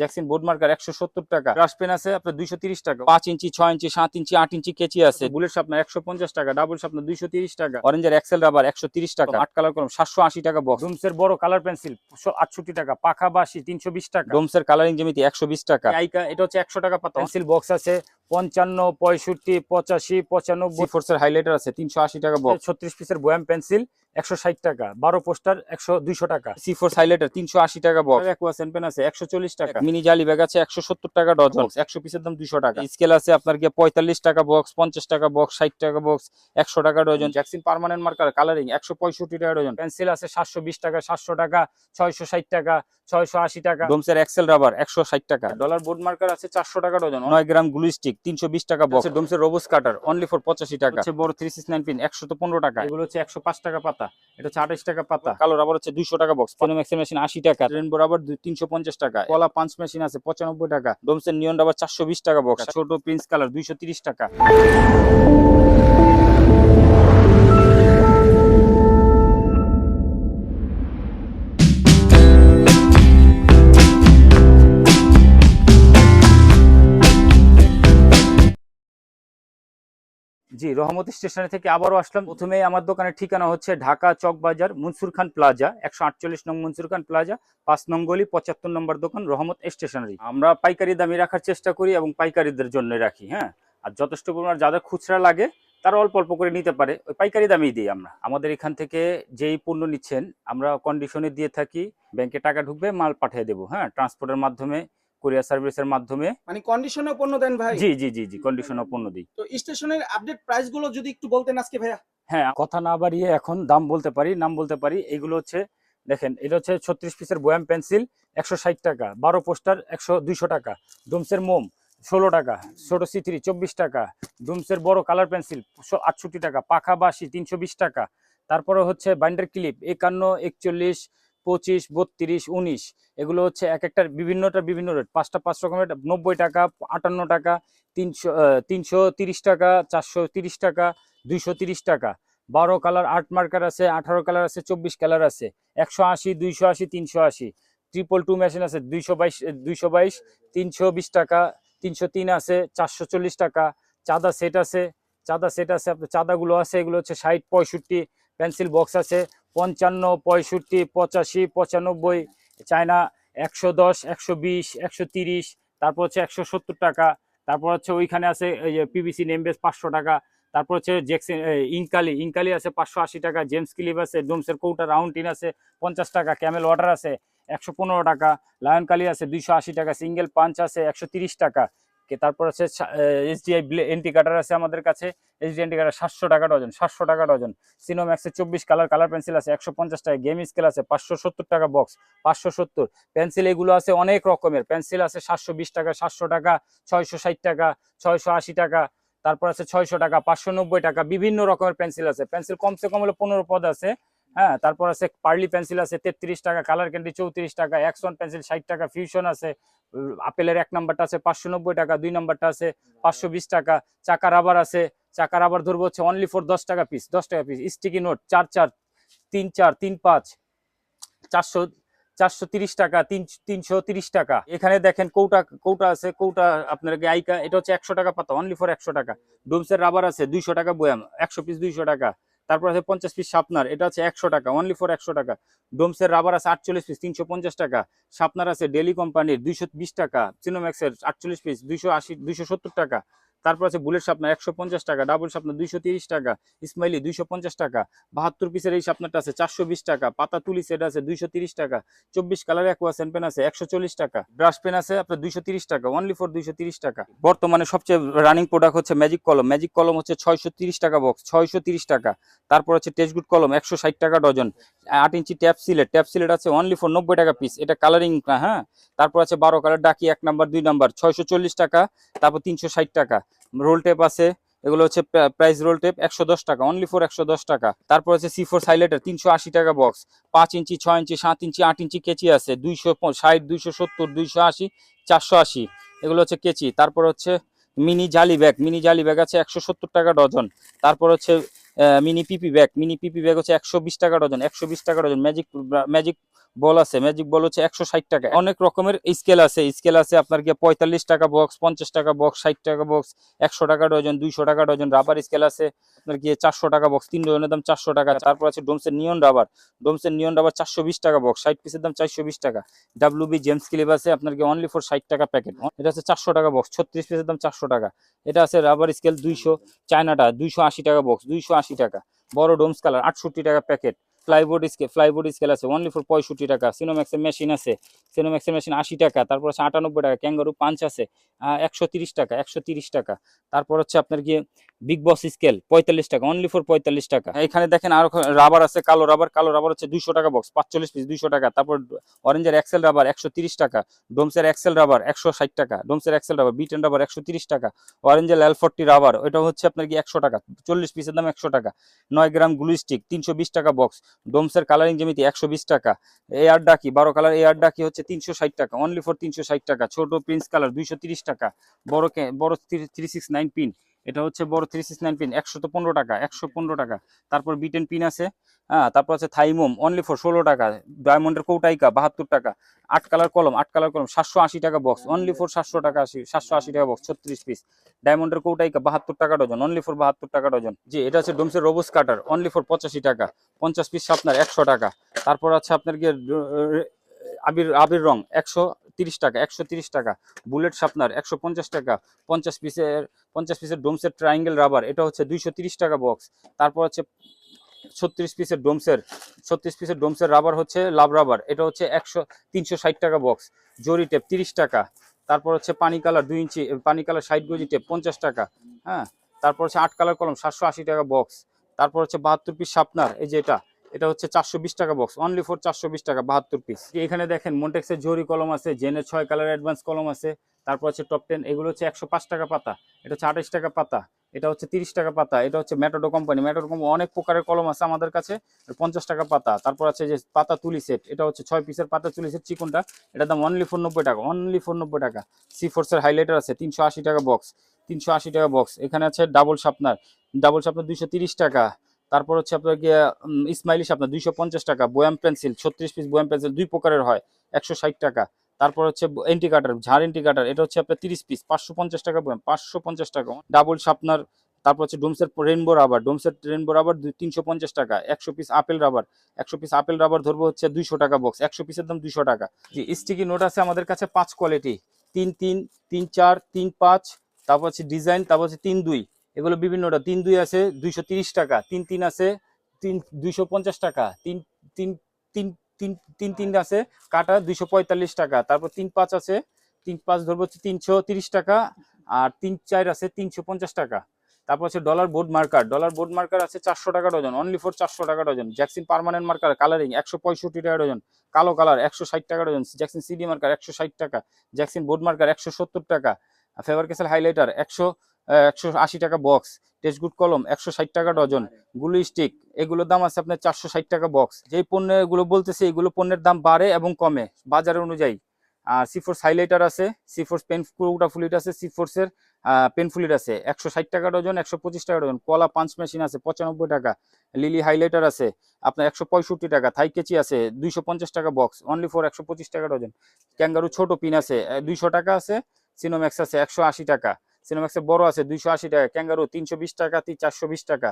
জ্যাকসিন board marker একশো সত্তর টাকা। ব্রাশ পেন আছে আপনার দুইশো তিরিশ টাকা। পাঁচ ইঞ্চি ছয় ইঞ্চি সাত ইঞ্চি আট ইঞ্চি কেচি আছে। বুলেট আপনার একশো পঞ্চাশ টাকা ডাবল আপনার দুইশো তিরিশ টাকা। অরেঞ্জের এক্সেল রাবার একশো তিরিশ টাকা। আট কালার কলম সাতশো আশি টাকা বক্স ডোমসের বড় কালার পেন্সিল আটষট্টি টাকা। পাখা বাসি তিনশো বিশ টাকা। ডোমসের কালারিং জমিতে একশো বিশ টাকা। আইকা এটা হচ্ছে একশো টাকা পাতা। পেন্সিল বক্স আছে। পঞ্চান্ন পঁয়ষট্টি পঁচাশি পঁচানব্বই। ফোর্সের হাইলাইটার আছে তিনশো আশি টাকা বক্স ছত্রিশ পিসের বয়াম পেন্সিল একশো ষাট টাকা। বারো পোস্টার একশো দুইশো টাকা। সি ফোর্স হাইলাইটার তিনশো আশি টাকা বক্স অ্যাকুয়া পেন আছে একশো চল্লিশ টাকা। মিনি জালি ব্যাগ আছে একশো সত্তর টাকা ডজন একশো পিসের দাম দুইশো টাকা। স্কেল আছে আপনার গিয়ে পঁয়তাল্লিশ টাকা বক্স পঞ্চাশ টাকা বক্স ষাট টাকা বক্স একশো টাকা ডজন জ্যাকসিন পার্মানেন্ট মার্কার কালারিং একশো পঁয়ষট্টি টাকা ডজন পেন্সিল আছে সাতশো বিশ টাকা সাতশো টাকা ছয়শো ষাট টাকা ছয়শো আশি টাকা। ডোমসের এক্সেল রাবার একশো ষাট টাকা। ডলার বোর্ড মার্কার আছে চারশো টাকা ডজন নয় গ্রাম গ্লু স্টিক তিনশো বিশ টাকা বক্স ডোমসের রোবস কাটার অনলি ফর পঁচাশি টাকা। হচ্ছে বড় থ্রি সিক্স নাইন পিন একশো তো পনেরো টাকা। এগুলো হচ্ছে একশো পাঁচ টাকা পাতা এটা হচ্ছে আঠাশ টাকা পাতা। কালো রাবার হচ্ছে দুইশো টাকা বক্স ফোনোম্যাক্সের মেশিন আশি টাকা। রেনবো রাবার তিনশো পঞ্চাশ টাকা। কলা পাঁচ মেশিন আছে পঁচানব্বই টাকা। ডোমসের নিয়ন রাবার চারশো বিশ টাকা বক্স ছোট প্রিন্স কালার দুইশো তিরিশ টাকা। জি, রহমত স্টেশনে থেকে আবারও আসলাম। প্রথমে আমার দোকানের ঠিকানা হচ্ছে ঢাকা চক বাজার মনসুর খান প্লাজা, একশো আটচল্লিশ নং মনসুর খান প্লাজা, পাঁচ নং গলি, পঁচাত্তর নম্বর দোকান, রহমত স্টেশনারি। আমরা পাইকারি দামে রাখার চেষ্টা করি এবং পাইকারিদের জন্য রাখি হ্যাঁ? আর যথেষ্ট পরিমাণ যাদের খুচরা লাগে, তারা অল্প অল্প করে নিতে পারে। ওই পাইকারি দামেই দিই আমরা। আমাদের এখান থেকে যেই পণ্য নিচ্ছেন, আমরা কন্ডিশনে দিয়ে থাকি, ব্যাংকে টাকা ঢুকবে, মাল পাঠিয়ে দেবো হ্যাঁ? ট্রান্সপোর্টের মাধ্যমে কুরিয়ার সার্ভিসের মাধ্যমে। মানে কন্ডিশনে পণ্য দেন ভাই। জি জি জি জি কন্ডিশনে পণ্য দিই। তো স্টেশনের আপডেট প্রাইসগুলো যদি একটু বলতেন আজকে ভাইয়া। হ্যাঁ কথা না বাড়িয়ে এখন দাম বলতে পারি নাম বলতে পারি এগুলো হচ্ছে দেখেন এটা হচ্ছে ছত্রিশ পিসের বয়াম পেন্সিল একশো ষাট টাকা বারো পোস্টার একশো দুইশো টাকা ডোমসের মোম ষোলো টাকা ছোট সি থ্রি চব্বিশ টাকা ডোমসের বড় কালার পেন্সিল আটষট্টি টাকা পাখা বাসি তিনশো বিশ টাকা তারপরে হচ্ছে বাইন্ডার ক্লিপ একান্ন একচল্লিশ পঁচিশ, বত্রিশ, উনিশ। এগুলো হচ্ছে এক একটা বিভিন্নটা বিভিন্ন রেট পাঁচটা পাঁচ রকমের, নব্বই টাকা, আটান্ন টাকা, তিনশো তিনশো তিরিশ টাকা, চারশো তিরিশ টাকা, দুইশো তিরিশ টাকা। বারো কালার, আট মার্কার আছে, আঠারো কালার আছে, চব্বিশ কালার আছে। একশো আশি, দুইশো আশি, তিনশো আশি। ট্রিপল টু মেশিন আছে, দুইশো বাইশ দুইশো বাইশ, তিনশো বিশ টাকা, তিনশো তিন আছে, চারশো চল্লিশ টাকা। চাঁদা সেট আছে, চাঁদা সেট আছে, আপনার চাঁদাগুলো আছে, এগুলো হচ্ছে ষাট, পঁয়ষট্টি পেন্সিল বক্স আছে পঞ্চান্ন, পঁয়ষট্টি, পঁচাশি, পঁচানব্বই, চায়না একশো দশ, একশো বিশ, একশো তিরিশ, তারপর হচ্ছে একশো সত্তর টাকা, তারপর হচ্ছে ওইখানে আছে পিবিসি নেমবেস পাঁচশো টাকা, তারপর হচ্ছে জেক্সিন ইনকালি ইনকালি আছে পাঁচশো আশি টাকা জেমস ক্লিপ আছে ডোমসের কৌটা রাউন্ড আছে পঞ্চাশ টাকা ক্যামেল ওয়াটার আছে একশো পনেরো টাকা লায়ন কালি আছে দুইশো আশি টাকা সিঙ্গেল পাঞ্চ আছে একশো তিরিশ টাকা কে তারপর আছে এসডিআই এন্টি কাটার আছে আমাদের কাছে এসডি এন্টি কাটার সাতশো টাকা ডজন, সাতশো টাকা ডজন। সিনোম্যাক্সের চব্বিশ কালার কালার পেন্সিল আছে একশো পঞ্চাশ টাকা, গেম স্কেল আছে পাঁচশো সত্তর টাকা বক্স, পাঁচশো সত্তর। পেন্সিল এগুলো আছে অনেক রকমের, পেন্সিল আছে সাতশো বিশ টাকা, সাতশো টাকা, ছয়শো ষাট টাকা, ছয়শো আশি টাকা, তারপর আছে ছয়শো টাকা, পাঁচশো নব্বই টাকা, বিভিন্ন রকমের পেন্সিল আছে। পেন্সিল কমসে কম হলো পনেরো পদ আছে হ্যাঁ তারপর আছে পার্লি পেন্সিল আছে তেত্রিশ টাকা, কালার ক্যান্ডি চৌত্রিশ টাকা, অ্যাকশন পেন্সিল ষাট টাকা, ফিউশন আছে আপেলের এক নাম্বারটা আছে পাঁচশো নব্বই টাকা, দুই নাম্বারটা আছে পাঁচশো বিশ টাকা চাকা রাবার আছে চাকা রাবার ধরবো হচ্ছে অনলি ফর দশ টাকা পিস দশ টাকা পিস স্টিকি নোট চার চার, তিন চার, তিন পাঁচ, চারশো চারশো তিরিশ টাকা, তিন, তিনশো তিরিশ টাকা। এখানে দেখেন কৌটা কৌটা আছে, কৌটা আপনার আইকা, এটা হচ্ছে একশো টাকা পাতা অনলি ফর একশো টাকা। ডোমসের রাবার আছে, দুইশো টাকা বয়াম, একশো পিস দুইশো টাকা। তারপর আছে পঞ্চাশ পিস সাপনার এটা আছে একশো টাকা অনলি ফর একশো টাকা। ডোমসের রাবার আছে আটচল্লিশ পিস তিনশো পঞ্চাশ টাকা। সাপনার আছে ডেলি কোম্পানির দুইশো বিশ টাকা সিনোম্যাক্সের আটচল্লিশ পিস দুইশো আশি, দুইশো সত্তর টাকা। তারপর আছে বুলেট শাপনার একশো পঞ্চাশ টাকা, ডাবল শাপনার দুইশো তিরিশ টাকা ইসমাইলি দুইশো পঞ্চাশ টাকা, বাহাত্তর পিসের এই শাপনারটা আছে চারশো বিশ টাকা, পাতা তুলি সেট আছে দুইশো তিরিশ টাকা, চব্বিশ কালার অ্যাকোয়া সেন পেন আছে একশো চল্লিশ টাকা, ব্রাশ পেন আছে আপনার দুইশো তিরিশ টাকা অনলি ফর দুইশো তিরিশ টাকা। বর্তমানে সবচেয়ে রানিং প্রোডাক্ট হচ্ছে ম্যাজিক কলম ম্যাজিক কলম হচ্ছে ছয়শো তিরিশ টাকা বক্স ছয়শো তিরিশ টাকা। তারপর হচ্ছে টেস্টগুড কলম, একশো ষাট টাকা ডজন আট ইঞ্চি ট্যাপ সিলেট ট্যাপ সিলেট আছে অনলি ফর নব্বই টাকা পিস এটা কালারিং হ্যাঁ তারপর আছে বারো কালার ডাকি এক নাম্বার দুই নাম্বার ছয়শো চল্লিশ টাকা, তারপর তিনশো ষাট টাকা। রোল টেপ আছে, এগুলো হচ্ছে প্রাইস রোল টেপ একশো দশ টাকা অনলি ফর একশো টাকা। তারপর আছে সি ফোর হাইলাইটার তিনশো টাকা বক্স পাঁচ ইঞ্চি, ছয় ইঞ্চি, সাত ইঞ্চি, আট ইঞ্চি কেচি আছে, দুইশো ষাট, দুইশো সত্তর, দুইশো আশি, চারশো আশি। এগুলো হচ্ছে কেচি। তারপর হচ্ছে মিনি জালি ব্যাগ মিনি জালি ব্যাগ আছে একশো সত্তর টাকা ডজন তারপর হচ্ছে mini PP bag mini PP bag হচ্ছে একশো বিশ টাকা ডজন একশো বিশ টাকা ডজন ম্যাজিক ম্যাজিক বল আছে ম্যাজিক বল হচ্ছে একশো ষাট টাকা। অনেক রকমের স্কেল আছে স্কেল আছে আপনার গিয়ে পঁয়তাল্লিশ টাকা বক্স পঞ্চাশ টাকা বক্স ষাট টাকা বক্স একশো টাকা ডজন দুইশো টাকা ডজন রাবার স্কেল আছে, আপনার গিয়ে চারশো টাকা বক্স তিন ডজনের দাম চারশো টাকা। তারপর আছে ডোমসের নিয়ন রাবার ডোমসের নিয়ন রাবার চারশো বিশ টাকা বক্স ষাট পিসের দাম চারশো বিশ টাকা। ডাব্লিউ বি জেমস ক্লিপ আছে, আপনার গিয়ে অনলি ফর ষাট টাকা প্যাকেট এটা আছে চারশো টাকা বক্স ছত্রিশ পিসের দাম চারশো টাকা। এটা আছে রাবার স্কেল দুইশো, চায়নাটা দুইশো আশি টাকা বক্স দুইশো আশি টাকা। বড় ডোমস কালার আটষট্টি টাকা packet plyboard scale plyboard scale আছে অনলি ফর পঁয়ষট্টি টাকা। সিনোম্যাক্সের মেশিন আছে সিনোম্যাক্সের মেশিন আশি টাকা, তারপর আছে আটানব্বই টাকা ক্যাঙ্গারু পাঞ্চ আছে একশো টাকা একশো টাকা। তারপর হচ্ছে আপনার গিয়ে বিগ বস স্কেল পঁয়তাল্লিশ টাকা অনলি ফর পঁয়তাল্লিশ টাকা। এখানে দেখেন আরও রাবার আছে, কালো রাবার কালো রাবার হচ্ছে দুইশো টাকা বক্স পাঁচচল্লিশ পিস দুইশো টাকা। তারপর অরেঞ্জের এক্সেল রাবার একশো টাকা। ডোমসের এক্সেল রাবার একশো ষাট টাকা। ডোমসের এক্সেল রাবার বিটেন রাবার একশো টাকা। অরেঞ্জের এল ফোরটি রাবার ওটা হচ্ছে আপনার কি একশো টাকা, চল্লিশ পিসের দাম একশো টাকা। নয় গ্রাম গ্লু স্টিক তিনশো বিশ টাকা বক্স ডোমসের কালারিং জমিতে একশো বিশ টাকা। এয়ার ডাকি, বারো কালার এয়ার ডাকি হচ্ছে তিনশো ষাট টাকা। অনলি ফর তিনশো ষাট টাকা। ছোট প্রিন্স কালার দুইশো টাকা। বড় বড় থ্রি সিক্স নাইন পিন। এটা হচ্ছে বড় থ্রি সিক্স নাইন পিন একশো পনেরো টাকা, একশো পনেরো টাকা। তারপর বিটেন পিন আছে হ্যাঁ তারপর আছে থাইমোম অনলি ফর ষোলো টাকা ডায়মন্ডের কৌটাইকা, বাহাত্তর টাকা। আট কালার কলম আট কালার কলম সাতশো আশি টাকা বক্স অনলি ফর সাতশো টাকা আশি, সাতশো আশি টাকা বক্স ছত্রিশ পিস ডায়মন্ডের কৌটাইকা, বাহাত্তর টাকা ডজন অনলি ফর বাহাত্তর টাকা ডজন জি, এটা হচ্ছে ডোমসের রোবস কাটার অনলি ফর পঁচাশি টাকা, পঞ্চাশ পিস আপনার একশো টাকা। তারপর আছে আপনার গিয়ে আবির আবির রং একশো তিরিশ টাকা, একশো তিরিশ টাকা। বুলেট শার্পনার একশো পঞ্চাশ টাকা, পঞ্চাশ পিসের পঞ্চাশ পিসের ডোমসের ট্রায়াঙ্গেল রাবার, এটা হচ্ছে দুইশো তিরিশ টাকা বক্স। তারপর হচ্ছে ছত্রিশ পিসের ডোমসের, ছত্রিশ পিসের ডোমসের রাবার হচ্ছে লাভ রাবার, এটা হচ্ছে একশো তিনশো ষাট টাকা বক্স। জরি টেপ তিরিশ টাকা, তারপর হচ্ছে পানি কালার দুই ইঞ্চি, পানি কালার ষাট গজি টেপ পঞ্চাশ টাকা হ্যাঁ। তারপর হচ্ছে আট কালার কলম সাতশো আশি টাকা বক্স। তারপর হচ্ছে বাহাত্তর পিস শার্পনার এই যে এটা এটা হচ্ছে চারশো বিশ টাকা বক্স অনলি ফর চারশো বিশ টাকা, বাহাত্তর পিস এখানে দেখেন মন্টেক্সের জরি কলম আছে জেনের ছয় কালার অ্যাডভান্স কলম আছে, তারপর হচ্ছে টপ টেন এগুলো হচ্ছে একশো পাঁচ টাকা পাতা, এটা হচ্ছে টাকা পাতা, এটা হচ্ছে তিরিশ টাকা পাতা, এটা হচ্ছে ম্যাটোডো কোম্পানি ম্যাটোডো কোম্পানি অনেক প্রকারের কলম আছে আমাদের কাছে, পঞ্চাশ টাকা পাতা, তারপর আছে যে পাতা তুলি সেট এটা হচ্ছে ছয় পিসের পাতা তুলি সেট চিকনটা এটার দাম অনলি ফোর নব্বই টাকা অনলি ফোর নব্বই টাকা। সি ফোর্সের হাইলাইটার আছে, তিনশো আশি টাকা বক্স তিনশো আশি টাকা বক্স এখানে আছে ডাবল শার্পনার ডাবল শার্পনার দুইশো টাকা তারপর হচ্ছে আপনার গিয়ে উম, ইসমাইলি শার্পনার দুইশো টাকা বয়াম পেন্সিল ছত্রিশ পিস বয়াম পেন্সিল দুই প্রকারের হয় একশো ষাট টাকা। তারপর হচ্ছে এন্টি কাটার ঝাড় এন্টি কাটার এটা হচ্ছে আপনার তিরিশ পিস পাঁচশো পঞ্চাশ টাকা বয়াম পাঁচশো পঞ্চাশ টাকা। ডাবল শার্পনার তারপর হচ্ছে ডোমসের রেনবো রাবার ডোমসের রেনবো রাবার তিনশো পঞ্চাশ টাকা একশো পিস আপেল রাবার একশো পিস আপেল রাবার ধরবো হচ্ছে দুইশো টাকা বক্স একশো পিসের দাম দুইশো টাকা। জি স্টিকি নোট আছে আমাদের কাছে পাঁচ কোয়ালিটি তিন তিন তিন চার তিন পাঁচ তারপর হচ্ছে ডিজাইন তারপর হচ্ছে তিন দুই। এগুলো বিভিন্নটা তিন, দুই আছে, দুইশো টাকা। তিন তিন আছে, তিন, দুইশো টাকা। তিন তিন তিন তিন তিন তিন আছে, কাটা দুইশো টাকা। তারপর তিন, পাঁচ আছে, তিন, পাঁচ ধরবো হচ্ছে তিনশো টাকা। আর তিন, চার আছে, তিনশো টাকা। তারপর হচ্ছে dollar board marker. Dollar board marker আছে চারশো টাকা ডজন। অনলি ফর চারশো টাকা ডজন। জ্যাকসিন পার্মানেন্ট মার্কার কালারিং একশো পঁয়ষট্টি টাকা ডজন। কালো কালার একশো ষাট টাকা ডজন। জ্যাকসিন সিডি মার্কার একশো ষাট টাকা। জ্যাকসিন বোর্ড মার্কার একশো সত্তর টাকা। ফেভার কেসেল হাইলাইটার একশো একশো আশি টাকা বক্স টেস্টগুড কলম একশো ষাট টাকা ডজন গুলি স্টিক এগুলোর দাম আছে আপনার চারশো ষাট টাকা বক্স যেই পণ্য এগুলো বলতেছে, এগুলো পণ্যের দাম বাড়ে এবং কমে বাজার অনুযায়ী। আর সিফোর্স হাইলাইটার আছে সিফোর্স পেন ফুলিট আছে সিফোর্সের পেন ফুলিট আছে, একশো ষাট টাকা ডজন একশো পঁচিশ টাকা ডজন কলা পাঞ্চ মেশিন আছে, পঁচানব্বই টাকা লিলি হাইলাইটার আছে, আপনার একশো পঁয়ষট্টি টাকা থাই কেচি আছে, দুইশো পঞ্চাশ টাকা বক্স অনলি ফর একশো পঁচিশ টাকা ডজন ক্যাঙ্গারু ছোট পিন আছে দুইশো টাকা আছে সিনোম্যাক্স আছে, একশো আশি টাকা। সিনোম্যাক্সের বড় আছে দুইশো আশি টাকা ক্যাঙ্গারু তিনশো বিশ টাকা চারশো বিশ টাকা।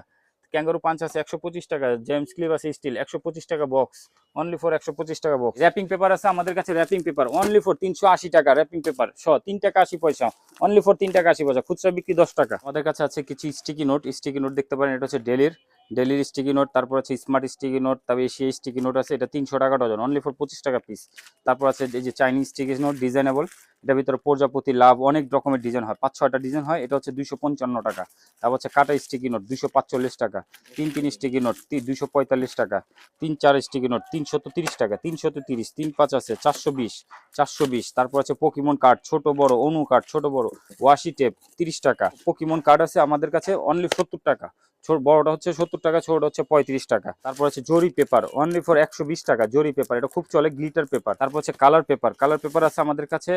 ক্যাঙ্গারু পাঞ্চ আছে একশো পঁচিশ টাকা জেমস ক্লিপ আছে স্টিল একশো পঁচিশ টাকা বক্স অনলি ফর একশো পঁচিশ টাকা বক্স র্যাপিং পেপার আছে আমাদের কাছে র্যাপিং পেপার অনলি ফর তিনশো আশি টাকা র্যাপিং পেপার শ, তিন টাকা আশি পয়সা অনলি ফর তিন টাকা আশি পয়সা, খুচরা বিক্রি দশ টাকা। আমাদের কাছে আছে কিছু স্টিকি নোট স্টিকি নোট দেখতে পারেন, এটা হচ্ছে ডেলির ডেলির স্টিকি নোট তারপর আছে স্মার্ট স্টিকি নোট তারপর এশিয়া স্টিকি নোট আছে, এটা তিনশো টাকা ডজন অনলি ফর পঁচিশ টাকা পিস তারপর আছে এই যে চাইনিজ স্টিকি নোট ডিজাইনেবল এটার ভিতরে প্রজাপতি লাভ, অনেক রকমের ডিজাইন হয়, পাঁচ ছয়টা ডিজাইন হয়, এটা হচ্ছে দুইশো পঞ্চান্ন টাকা। তারপর হচ্ছে কাটা স্টিকি নোট দুইশো পাঁচচল্লিশ টাকা। তিন তিন স্টিকি নোট দুইশো পঁয়তাল্লিশ টাকা। তিন চার স্টিকি নোট তিনশত তিরিশ টাকা তিনশত তিরিশ, তিন পাঁচ আছে, চারশো বিশ চারশো বিশ। তারপর আছে পকিমন কার্ড ছোট বড় অনু কার্ড ছোট বড় ওয়াশি টেপ তিরিশ টাকা। পকিমন কার্ড আছে আমাদের কাছে অনলি সত্তর টাকা। ছোট বড়টা হচ্ছে সত্তর টাকা, ছোটটা হচ্ছে পঁয়ত্রিশ টাকা। তারপর হচ্ছে জরি পেপার অনলি ফর একশো বিশ টাকা, জরি পেপার, এটা খুব চলে গ্লিটার পেপার। তারপর হচ্ছে কালার পেপার কালার পেপার আছে আমাদের কাছে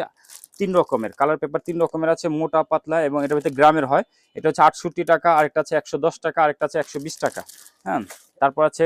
তিন রকমের। কালার পেপার তিন রকমের আছে, মোটা, পাতলা এবং এটা ভিতরে গ্রামের হয়। এটা হচ্ছে আটষট্টি টাকা, আরেকটা আছে একশো দশ টাকা, আরেকটা আছে একশো বিশ টাকা হ্যাঁ? তারপর আছে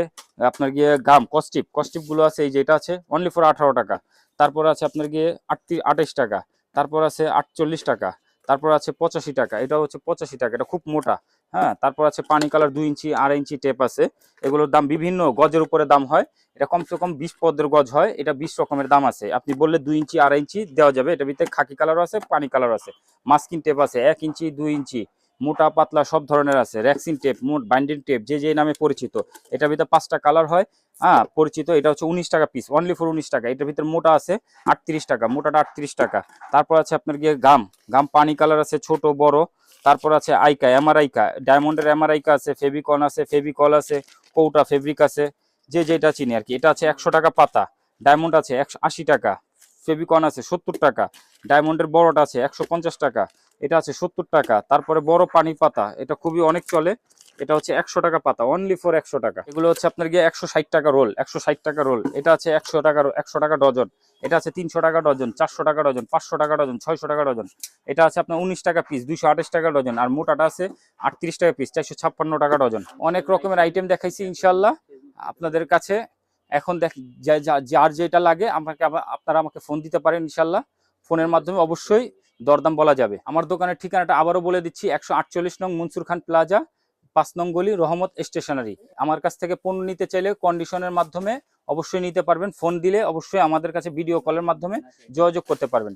আপনার গিয়ে গাম কস্টিপ কস্টিপগুলো আছে, এই যে এটা আছে অনলি ফর আঠারো টাকা। তারপর আছে আপনার গিয়ে আটত্রিশ আঠাইশ টাকা। তারপর আছে আটচল্লিশ টাকা। তারপর আছে পঁচাশি টাকা। এটা হচ্ছে পঁচাশি টাকা, এটা খুব মোটা। হ্যাঁ তারপর আছে পানি কালার দুই ইঞ্চি, আড়াই ইঞ্চি টেপ আছে। এগুলোর দাম বিভিন্ন গজের উপরে দাম হয়। এটা কমসে কম বিশ পদের গজ হয়, এটা বিশ রকমের দাম আছে। আপনি বললে দুই ইঞ্চি, আড়াই ইঞ্চি দেওয়া যাবে। এটার ভিতরে খাকি কালারও আছে, পানি কালার আছে। মাস্কিন টেপ আছে, এক ইঞ্চি, দুই ইঞ্চি, মোটা, পাতলা, সব ধরনের আছে। র্যাক্সিন টেপ মোট বাইন্ডিং টেপ যে যে নামে পরিচিত। এটার ভিতরে পাঁচটা কালার হয় হ্যাঁ পরিচিত। এটা হচ্ছে উনিশ টাকা পিস অনলি ফর উনিশ টাকা। এটার ভিতরে মোটা আছে, আটত্রিশ টাকা, মোটাটা আটত্রিশ টাকা। তারপর আছে আপনার গিয়ে গাম গাম পানি কালার আছে, ছোট, বড়। তারপর আছে আইকা এমআরআইকা ডায়মন্ডের এমআরআইকা আছে, ফেভিকন আছে, ফেভিকল আছে, কৌটা ফেব্রিক আছে, যে যেটা চিনি আর কি। এটা আছে একশো টাকা পাতা, ডায়মন্ড আছে একশো আশি টাকা, ফেভিকন আছে সত্তর টাকা, ডায়মন্ডের বড়টা আছে একশো পঞ্চাশ টাকা, এটা আছে সত্তর টাকা। তারপরে বড় পানি পাতা, এটা খুবই অনেক চলে এটা হচ্ছে একশো টাকা পাতা অনলি ফর একশো টাকা। এগুলো হচ্ছে আপনার গিয়ে একশো ষাট টাকা রোল একশো ষাট টাকা রোল এটা আছে একশো টাকা একশো টাকা ডজন। এটা আছে তিনশো টাকা ডজন, চারশো টাকা ডজন, পাঁচশো টাকা ডজন, ছয়শো টাকা ডজন। এটা আছে আপনার উনিশ টাকা পিস দুইশো আঠাশ টাকা ডজন। আর মোটাটা আছে আটত্রিশ টাকা পিস চারশো ছাপ্পান্ন টাকা ডজন। অনেক রকমের আইটেম দেখাইছি ইনশাল্লাহ আপনাদের কাছে। এখন দেখ যার যেটা লাগে আমাকে আপনারা আমাকে ফোন দিতে পারেন ইনশাল্লাহ ফোনের মাধ্যমে অবশ্যই দরদাম বলা যাবে। আমার দোকানের ঠিকানাটা আবারও বলে দিচ্ছি, একশো আটচল্লিশ নং মনসুর খান প্লাজা পাঁচ নং গলি রহমত স্টেশনারি। আমার কাছ থেকে পণ্য নিতে চাইলে কন্ডিশনের মাধ্যমে অবশ্যই নিতে পারবেন। ফোন দিলে অবশ্যই আমাদের কাছে ভিডিও কলের মাধ্যমে যোগাযোগ করতে পারবেন।